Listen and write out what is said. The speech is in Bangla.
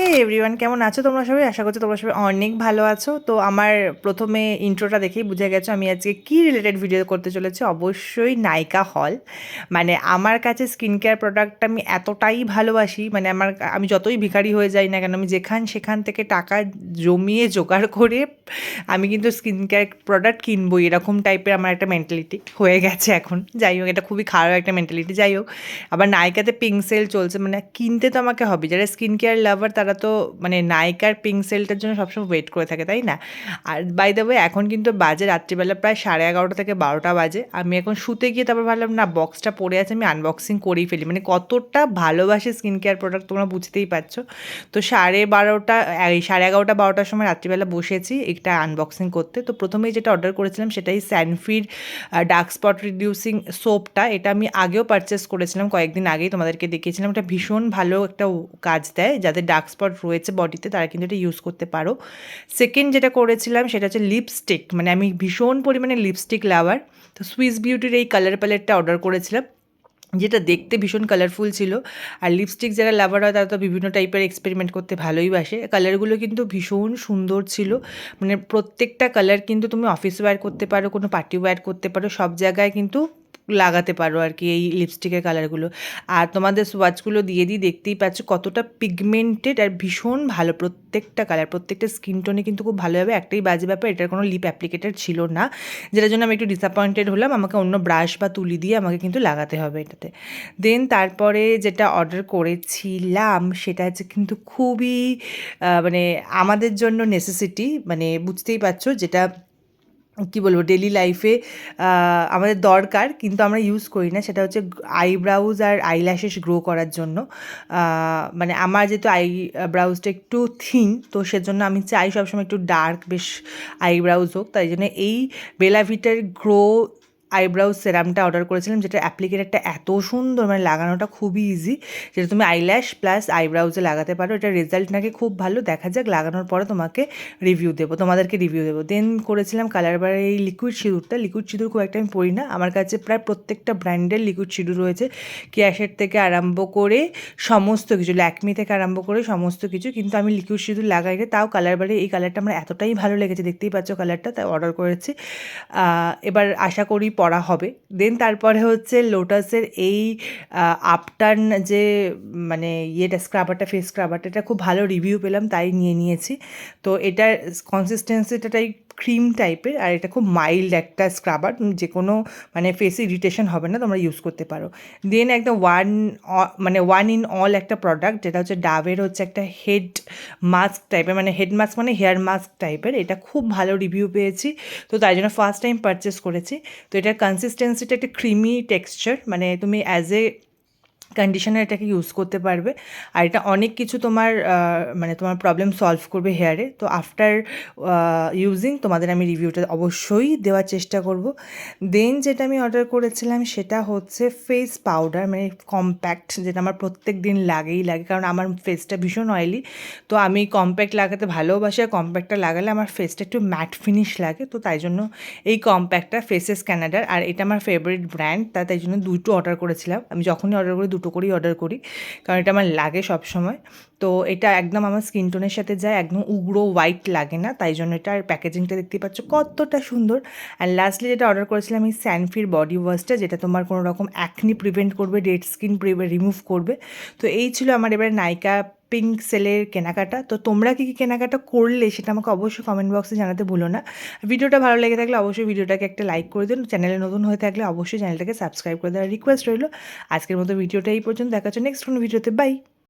হে এভরিওয়ান কেমন আছো তোমরা সবাই? আশা করছি তোমরা সবাই অনেক ভালো আছো। তো আমার প্রথমে ইন্ট্রোটা দেখেই বুঝে গেছো, আমি আজকে কী রিলেটেড ভিডিও করতে চলেছি? অবশ্যই নায়িকা হল। মানে আমার কাছে স্কিন কেয়ার প্রোডাক্ট আমি এতটাই ভালোবাসি মানে আমার আমি যতই ভিখারি হয়ে যাই না কেন, আমি যেখান সেখান থেকে টাকা জমিয়ে জোগাড় করে আমি কিন্তু স্কিন কেয়ার প্রোডাক্ট কিনবো এরকম টাইপের আমার একটা মেন্টালিটি হয়ে গেছে এখন। যাই হোক, এটা খুবই খারাপ একটা মেন্টালিটি যাই হোক। আবার নায়িকাতে পিঙ্ক সেল চলছে মানে কিনতে তো আমাকে হবে। যারা স্কিন কেয়ার লাভার তারা তো মানে নায়িকার পিঙ্ক সেলটার জন্য সবসময় ওয়েট করে থাকে, তাই না? আর বাই দ্য ওয়ে এখন কিন্তু বাজে রাত্রিবেলা প্রায় সাড়ে এগারোটা থেকে বারোটা বাজে। আমি এখন শুতে গিয়ে তারপর ভাবলাম, না বক্সটা পড়ে আছে, আমি আনবক্সিং করেই ফেলি। মানে কতটা ভালোবাসে স্কিন কেয়ার প্রোডাক্ট তোমরা বুঝতেই পারছ। তো সাড়ে বারোটা সাড়ে এগারোটা, বারোটার সময় রাত্রিবেলা বসেছি একটা আনবক্সিং করতে। তো প্রথমেই যেটা অর্ডার করেছিলাম, সেটাই স্যানফির ডার্ক স্পট রিডিউসিং সোপটা এটা আমি আগেও পারচেস করেছিলাম, কয়েকদিন আগেই তোমাদেরকে দেখিয়েছিলাম। এটা ভীষণ ভালো একটা কাজ দেয় যাদের ডার্ক স্পট রয়েছে বডিতে তারা কিন্তু এটা ইউজ করতে পারো। সেকেন্ড যেটা করেছিলাম, সেটা হচ্ছে লিপস্টিক মানে আমি ভীষণ পরিমাণে লিপস্টিক লাভার তো সুইস বিউটির এই কালার প্যালেটটা অর্ডার করেছিলাম, যেটা দেখতে ভীষণ কালারফুল ছিল। আর লিপস্টিক যারা লাভার হয়, তারা তো বিভিন্ন টাইপের এক্সপেরিমেন্ট করতে ভালোই বাসে। কালারগুলো কিন্তু ভীষণ সুন্দর ছিল। মানে প্রত্যেকটা কালার কিন্তু তুমি অফিস ওয়্যার করতে পারো, কোনো পার্টি ওয়্যার করতে পারো, সব জায়গায় কিন্তু লাগাতে পারো আর কি এই লিপস্টিকের কালারগুলো আর তোমাদের সোয়াচগুলো দিয়ে দিই, দেখতেই পাচ্ছ কতটা পিগমেন্টেড আর ভীষণ ভালো। প্রত্যেকটা কালার প্রত্যেকটা স্কিন টোনে কিন্তু খুব ভালো হবে। একটাই বাজে ব্যাপার, এটার কোনো লিপ অ্যাপ্লিকেটার ছিল না। যেটার জন্য আমি একটু ডিসঅ্যাপয়েন্টেড হলাম, আমাকে অন্য ব্রাশ বা তুলি দিয়ে আমাকে কিন্তু লাগাতে হবে এটাতে। দেন তারপরে যেটা অর্ডার করেছিলাম, সেটা হচ্ছে কিন্তু খুবই মানে আমাদের জন্য নেসেসিটি মানে বুঝতেই পারছ, যেটা কী বলব ডেলি লাইফে আমাদের দরকার, কিন্তু আমরা ইউজ করি না। সেটা হচ্ছে আইব্রাউজ আর আইল্যাশেস গ্রো করার জন্য। মানে আমার যেহেতু আই ব্রাউজটা একটু থিন তো সেজন্য আমি চাই সবসময় একটু ডার্ক বেশ আইব্রাউজ হোক। তাই জন্য এই বেলাভিটার গ্রো আইব্রাউ সেরামটা অর্ডার করেছিলাম, যেটা অ্যাপ্লিকেটারটা এত সুন্দর মানে লাগানোটা খুবই ইজি যেটা তুমি আইল্যাশ প্লাস আইব্রাউজে লাগাতে পারো। এটা রেজাল্ট নাকি খুব ভালো, দেখা যাক, লাগানোর পরে তোমাকে রিভিউ দেবো, তোমাদেরকে রিভিউ দেবো। দেন করেছিলাম কালার বার এই লিকুইড সিঁদুরটা। লিকুইড সিঁদুর খুব একটা আমি পড়ি না, আমার কাছে প্রায় প্রত্যেকটা ব্র্যান্ডের লিকুইড সিঁদুর রয়েছে। ক্যাশের থেকে আরম্ভ করে সমস্ত কিছু, ল্যাকমি থেকে আরম্ভ করে সমস্ত কিছু, কিন্তু আমি লিকুইড সিঁদুর লাগাই না তাও কালার বারে এই কালারটা আমার এতটাই ভালো লেগেছে, দেখতেই পাচ্ছ কালারটা তাই অর্ডার করেছি। এবার আশা করি পড়া হবে। দেন তারপরে হচ্ছে লোটাসের এই আপটার্ন যে মানে ইয়েটা স্ক্রাবারটা ফেস স্ক্রাবারটা এটা খুব ভালো রিভিউ পেলাম, তাই নিয়ে নিয়েছি। তো এটার কনসিস্টেন্সিটাই ক্রিম টাইপের আর এটা খুব মাইল্ড একটা স্ক্রাবার যে কোনো মানে ফেসে ইরিটেশন হবে না, তোমরা ইউজ করতে পারো। দেন একদম ওয়ান মানে ওয়ান ইন অল একটা প্রোডাক্ট যেটা হচ্ছে ডাবের হচ্ছে একটা হেড মাস্ক টাইপের মানে হেড মাস্ক মানে হেয়ার মাস্ক টাইপের এটা খুব ভালো রিভিউ পেয়েছি। তো তাই জন্য ফার্স্ট টাইম পারচেস করেছি। তো এটার কনসিস্টেন্সিটা একটা ক্রিমি টেক্সচার মানে তুমি অ্যাজ এ কন্ডিশনার এটাকে ইউজ করতে পারবে। আর এটা অনেক কিছু তোমার মানে তোমার প্রবলেম সলভ করবে হেয়ারে তো আফটার ইউজিং তোমাদের আমি রিভিউটা অবশ্যই দেওয়ার চেষ্টা করব। দেন যেটা আমি অর্ডার করেছিলাম সেটা হচ্ছে ফেস পাউডার মানে কম্প্যাক্ট যেটা আমার প্রত্যেক দিন লাগেই লাগে। কারণ আমার ফেসটা ভীষণ অয়েলি তো আমি কম্প্যাক্ট লাগাতে ভালোবাসি, আর কম্প্যাক্টটা লাগালে আমার ফেসটা একটু ম্যাট ফিনিশ লাগে। তো তাই জন্য এই কম্প্যাক্টটা ফেসেস ক্যানাডার আর এটা আমার ফেভারিট ব্র্যান্ড তা তাই জন্য দুটো অর্ডার করেছিলাম। আমি যখনই অর্ডার করি দুটো করেই অর্ডার করি। কারণ এটা আমার লাগে সব সময় তো এটা একদম আমার স্কিন টোনের সাথে যায়, একদম উগ্র হোয়াইট লাগে না, তাই জন্য এটার প্যাকেজিংটা দেখতে পাচ্ছ কতটা সুন্দর। অ্যান্ড লাস্টলি যেটা অর্ডার করেছিলাম এই স্যানফির বডি ওয়াশটা যেটা তোমার কোনো রকম অ্যাকনি প্রিভেন্ট করবে ডেড স্কিন রিমুভ করবে। তো এই ছিল আমার এবার নাইকা পিঙ্ক সেলের কেনাকাটা। তো তোমরা কী কী কেনাকাটা করলে সেটা আমাকে অবশ্যই কমেন্ট বক্সে জানাতে ভুলো না। ভিডিওটা ভালো লেগে থাকলে অবশ্যই ভিডিওটাকে একটা লাইক করে দিন চ্যানেলে নতুন হয়ে থাকলে অবশ্যই চ্যানেলটাকে সাবস্ক্রাইব করে দেওয়ার রিকোয়েস্ট রইল। আজকের মতো ভিডিওটা এই পর্যন্ত। দেখা নেক্সট কোনো ভিডিওতে। বাই